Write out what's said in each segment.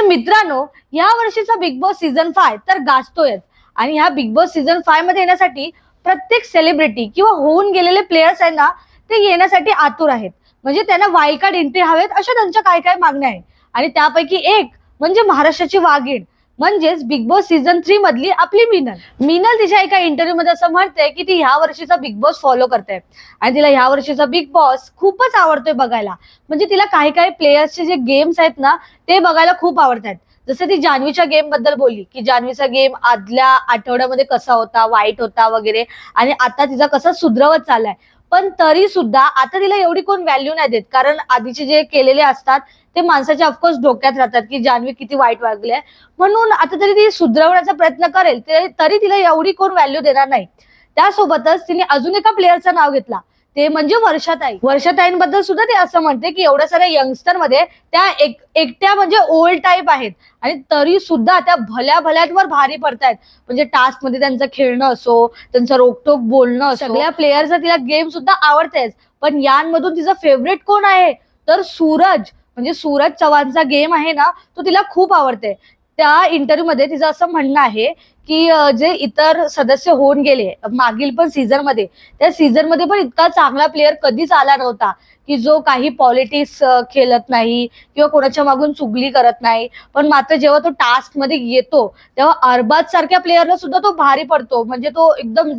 तर मित्रांनो या वर्षीचा बिग बॉस सीझन फाय तर गाजतोयच. आणि ह्या बिग बॉस सीझन फायमध्ये येण्यासाठी प्रत्येक सेलिब्रिटी किंवा होऊन गेलेले प्लेयर्स आहेत ना ते येण्यासाठी आतुर आहेत. म्हणजे त्यांना वाईल्ड कार्ड एंट्री हवेत अशा त्यांच्या काय काय मागण्या आहेत? आणि त्यापैकी एक म्हणजे महाराष्ट्राची वाघीण. म्हणजेच बिग बॉस सीझन थ्री मधली आपली मिनल. मिनल तिच्या एका इंटरव्ह्यू मध्ये असं म्हणते की ती ह्या वर्षीचा बिग बॉस फॉलो करते. आणि तिला ह्या वर्षीचा बिग बॉस खूपच आवडतोय बघायला. म्हणजे तिला काही काही प्लेयर्सचे जे गेम्स आहेत ना ते बघायला खूप आवडतात. जसं ती जान्हवीच्या गेमबद्दल बोलली की जान्हवीचा गेम आदल्या आठवड्यामध्ये कसा होता वाईट होता वगैरे. आणि आता तिचा कसा सुधरवत चाललाय. पण तरी सुद्धा आता तिला एवढी कोण व्हॅल्यू नाही देत. कारण आधीचे जे केलेले असतात ते माणसाच्या ऑफकोर्स डोक्यात राहतात की जान्हवी किती वाईट वागली आहे म्हणून आता तरी ती सुधरवण्याचा प्रयत्न करेल ते तरी तिला एवढी कोण व्हॅल्यू देणार नाही. त्यासोबतच तिने अजून एका प्लेअरचं नाव घेतला. ते म्हणजे वर्षाताई. वर्षाताईंबद्दल सुद्धा ते असं म्हणते की एवढ्या साऱ्या यंगस्टरमध्ये त्या एक एकट्या म्हणजे ओल्ड टाईप आहेत. आणि तरी सुद्धा त्या भल्या भल्यांवर भारी पडतायत. म्हणजे टास्कमध्ये त्यांचं खेळणं असो त्यांचं रोकटोक बोलणं असो सगळ्या प्लेयरचा तिला गेम सुद्धा आवडतेच. पण यांमधून तिचा फेवरेट कोण आहे? तर सूरज. म्हणजे सूरज चव्हाणचा गेम आहे ना तो तिला खूप आवडते. त्या इंटरव्ह्यू मध्ये तिचं असं म्हणणं आहे की जे इतर सदस्य होऊन गेले मागील पण सीझनमध्ये त्या सीझनमध्ये पण इतका चांगला प्लेअर कधीच आला नव्हता की जो काही पॉलिटिक्स खेळत नाही किंवा कोणाच्या मागून चुगली करत नाही. पण मात्र जेव्हा तो टास्कमध्ये येतो तेव्हा अरबाज सारख्या प्लेअरला सुद्धा तो भारी पडतो. म्हणजे तो एकदम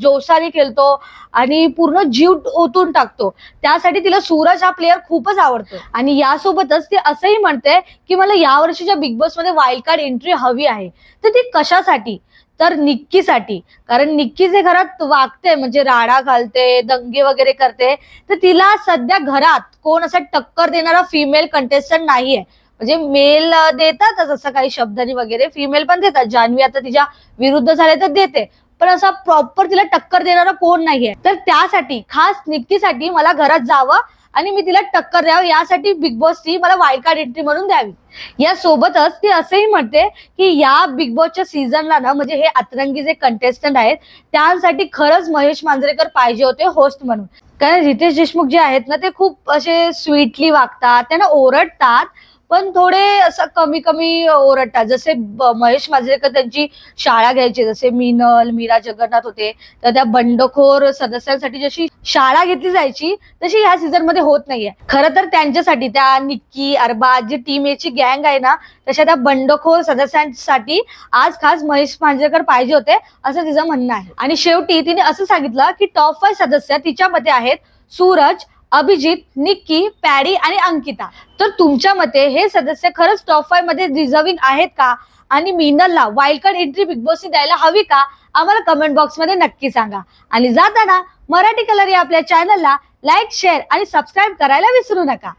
जोशाने खेळतो आणि पूर्ण जीव ओतून टाकतो. त्यासाठी तिला सूरज हा प्लेअर खूपच आवडतो. आणि यासोबतच ती असंही म्हणते की मला या वर्षीच्या बिग बॉसमध्ये वाईल्ड कार्ड एंट्री हवी आहे. तर ती कशासाठी तर निक्कीसाठी. कारण निक्की जे घरात वागते म्हणजे राडा घालते दंगे वगैरे करते तर तिला सध्या घरात कोण असं टक्कर देणारा फिमेल कंटेस्टंट नाहीये. म्हणजे मेल देतातच असं काही शब्दांनी वगैरे. फिमेल पण देतात. जान्हवी आता तिच्या विरुद्ध झाले तर देते. पण असा प्रॉपर तिला टक्कर देणारा कोण नाहीये. तर त्यासाठी खास निक्कीसाठी मला घरात जावं आणि मी तिला टक्कर द्यावं यासाठी बिग बॉस ती मला वाईल्ड कार्ड एंट्री म्हणून द्यावी. या सोबतच ती असंही म्हणते की या बिग बॉसच्या सीझनला ना म्हणजे हे अतरंगी जे कंटेस्टंट आहेत त्यांसाठी खरंच महेश मांजरेकर पाहिजे होते होस्ट म्हणून. कारण रितेश देशमुख जे आहेत ना ते खूप असे स्वीटली वागतात त्यांना ओरडतात पण थोडे असं कमी कमी ओरडतात. जसे महेश मांजरेकर त्यांची शाळा घ्यायची जसे मिनल मीरा जगन्नाथ होते तर त्या बंडखोर सदस्यांसाठी जशी शाळा घेतली जायची तशी ह्या सीझनमध्ये होत नाहीये. खरं तर त्यांच्यासाठी त्या निक्की अरबाज जी टीम एची गँग आहे ना तशा त्या बंडखोर सदस्यांसाठी आज खास महेश मांजरेकर पाहिजे होते असं तिचं म्हणणं आहे. आणि शेवटी तिने असं सांगितलं की टॉप फाय सदस्य तिच्या मते आहेत सूरज अभिजित निक्की पॅडी आणि अंकिता. तर तुमच्या मते हे सदस्य खरंच टॉप फायमध्ये डिझर्विंग आहेत का? आणि मिनलला wild card entry Bigg Boss द्यायला हवी का? आम्हाला कमेंट बॉक्समध्ये नक्की सांगा. आणि जाताना मराठी कलर या आपल्या चॅनलला लाईक शेअर आणि सबस्क्राईब करायला विसरू नका.